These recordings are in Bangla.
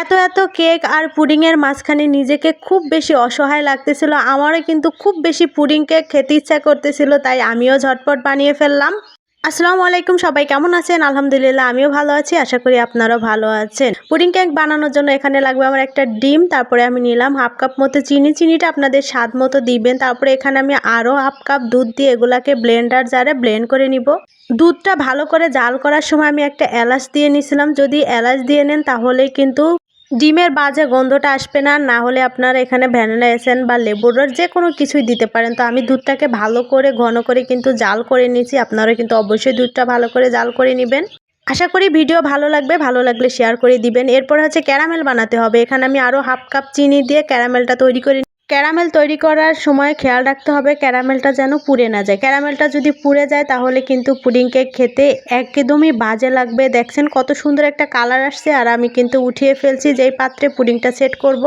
এত এত কেক আর পুডিংয়ের মাঝখানে নিজেকে খুব বেশি অসহায় লাগতেছিল। আমারও কিন্তু খুব বেশি পুডিং কেক খেতে ইচ্ছা করতেছিল, তাই আমিও ঝটপট বানিয়ে ফেললাম। আসসালামু আলাইকুম, সবাই কেমন আছেন? আলহামদুলিল্লাহ, আমিও ভালো আছি, আশা করি আপনারাও ভালো আছেন। পুডিং কেক বানানোর জন্য এখানে লাগবে আমার একটা ডিম, তারপরে আমি নিলাম হাফ কাপ মতো চিনি। চিনিটা আপনাদের স্বাদ মতো দিবেন, তারপরে এখানে আমি আরও হাফ কাপ দুধ দিয়ে এগুলাকে ব্লেন্ডার জারে ব্লেন্ড করে নিব। দুধটা ভালো করে জাল করার সময় আমি একটা এলাচ দিয়ে নিছিলাম। যদি এলাচ দিয়ে নেন তাহলে কিন্তু ডিমের বাজে গন্ধটা আসবে না না হলে আপনারা এখানে ভ্যানিলা এসেন বা লেবুর রস যে কোনো কিছুই দিতে পারেন। তো আমি দুধটাকে ভালো করে, ঘন করে কিন্তু জাল করে নিয়েছি। আপনারা কিন্তু অবশ্যই দুধটা ভালো করে জাল করে নেবেন। আশা করি ভিডিও ভালো লাগবে। ভালো লাগলে শেয়ার করে দিবেন। এরপর হচ্ছে ক্যারামেল বানাতে হবে। এখানে আমি আরও হাফ কাপ চিনি দিয়ে ক্যারামেলটা তৈরি করে ক্যারামেল তৈরি করার সময় খেয়াল রাখতে হবে ক্যারামেলটা যেন পুড়ে না যায় ক্যারামেলটা যদি পুড়ে যায় তাহলে কিন্তু পুডিং কেক খেতে একদমই বাজে লাগবে দেখছেন কত সুন্দর একটা কালার আসছে আর আমি কিন্তু উঠিয়ে ফেলছি যেই পাত্রে পুডিংটা সেট করব।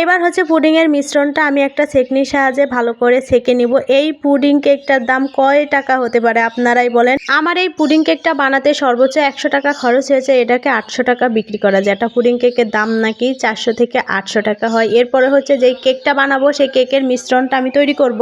এবার হচ্ছে পুডিংয়ের মিশ্রণটা আমি একটা সেকনির সাহায্যে ভালো করে সেকে নিব। এই পুডিং কেকটার দাম কয় টাকা হতে পারে আপনারাই বলেন। আমার এই পুডিং কেকটা বানাতে সর্বোচ্চ একশো টাকা খরচ হয়েছে, এটাকে আটশো টাকা বিক্রি করা যায়। একটা পুডিং কেকের দাম নাকি চারশো থেকে আটশো টাকা হয়। এরপরে হচ্ছে যেই কেকটা বানাবো, সেই কেকের মিশ্রণটা আমি তৈরি করব।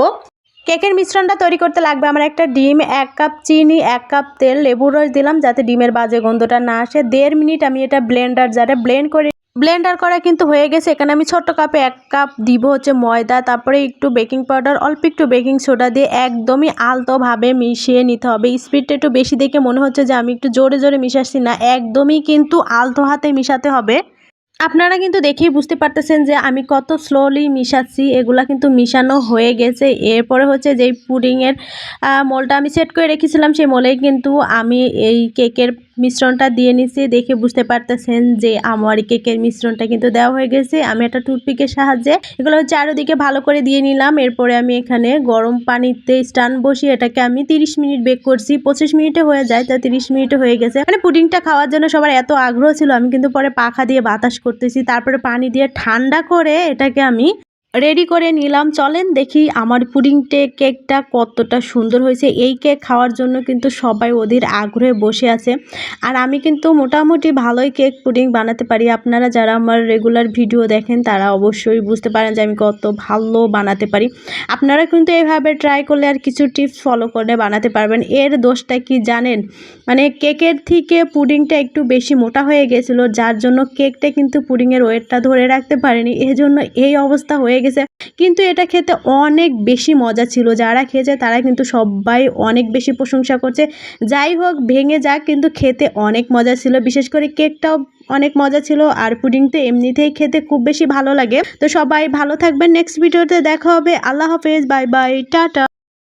কেকের মিশ্রণটা তৈরি করতে লাগবে আমার একটা ডিম, এক কাপ চিনি, এক কাপ তেল, লেবুর রস দিলাম যাতে ডিমের বাজে গন্ধটা না আসে। দেড় মিনিট আমি এটা ব্লেন্ডার যারে ব্লেন্ড করে ব্লেন্ডার করা কিন্তু হয়ে গেছে। এখানে আমি ছোট্ট কাপে এক কাপ দিব হচ্ছে ময়দা, তারপরে একটু বেকিং পাউডার, অল্প একটু বেকিং সোডা দিয়ে একদমই আলতোভাবে মিশিয়ে নিতে হবে। স্পিডটা একটু বেশি দেখে মনে হচ্ছে যে আমি একটু জোরে জোরে মিশাচ্ছি না, একদমই কিন্তু আলতো হাতে মিশাতে হবে। আপনারা কিন্তু দেখেই বুঝতে পারতেছেন যে আমি কত স্লোলি মিশাচ্ছি, এগুলা কিন্তু মিশানো হয়ে গেছে। এরপরে হচ্ছে যেই পুডিংয়ের মোলটা আমি সেট করে রেখেছিলাম, সেই মোলেই কিন্তু আমি এই কেকের মিশ্রণটা দিয়ে নিছি, দেখে বুঝতে পারতেছেন যে আমার কেকের মিশ্রণটা কিন্তু দেওয়া হয়ে গেছে। আমি একটা টুথপিকের সাহায্যে এগুলো হচ্ছে চারোদিকে ভালো করে দিয়ে নিলাম। এরপরে আমি এখানে গরম পানিতে স্টান বসিয়ে এটাকে আমি 30 মিনিট বেক করছি। পঁচিশ মিনিটে হয়ে যায়, তা 30 মিনিটে হয়ে গেছে। মানে পুডিংটা খাওয়ার জন্য সবার এত আগ্রহ ছিল, আমি কিন্তু পরে পাখা দিয়ে বাতাস করতেছি। তারপরে পানি দিয়ে ঠান্ডা করে এটাকে আমি রেডি করে নিলাম। চলেন দেখি আমার পুডিং কেকটা কতটা সুন্দর হয়েছে। এই কেক খাওয়ার জন্য কিন্তু সবাই ওদের আগ্রহে বসে আছে। আর আমি কিন্তু মোটামুটি ভালোই কেক পুডিং বানাতে পারি। আপনারা যারা আমার রেগুলার ভিডিও দেখেন, তারা অবশ্যই বুঝতে পারেন যে আমি কত ভালো বানাতে পারি। আপনারা কিন্তু এইভাবে ট্রাই করলে আর কিছু টিপস ফলো করে বানাতে পারবেন। এর দোষটা কি জানেন? মানে কেকের থেকে পুডিংটা একটু বেশি মোটা হয়ে গেছিল, যার জন্য কেকটা কিন্তু পুডিংয়ের ওয়েটটা ধরে রাখতে পারেনি। এজন্য এই অবস্থা হয়ে গেছে। কিন্তু এটা খেতে অনেক বেশি মজা ছিল। যারা খেয়েছে তারা কিন্তু সবাই অনেক বেশি প্রশংসা করছে। যাই হোক, ভেঙে যাক, কিন্তু খেতে অনেক মজা ছিল। বিশেষ করে কেকটাও অনেক মজা ছিল। আর পুডিং তো এমনিতেই খেতে খুব বেশি ভালো লাগে। তো সবাই ভালো থাকবেন। নেক্সট ভিডিওতে দেখা হবে। আল্লাহ হাফেজ। Bye bye tata.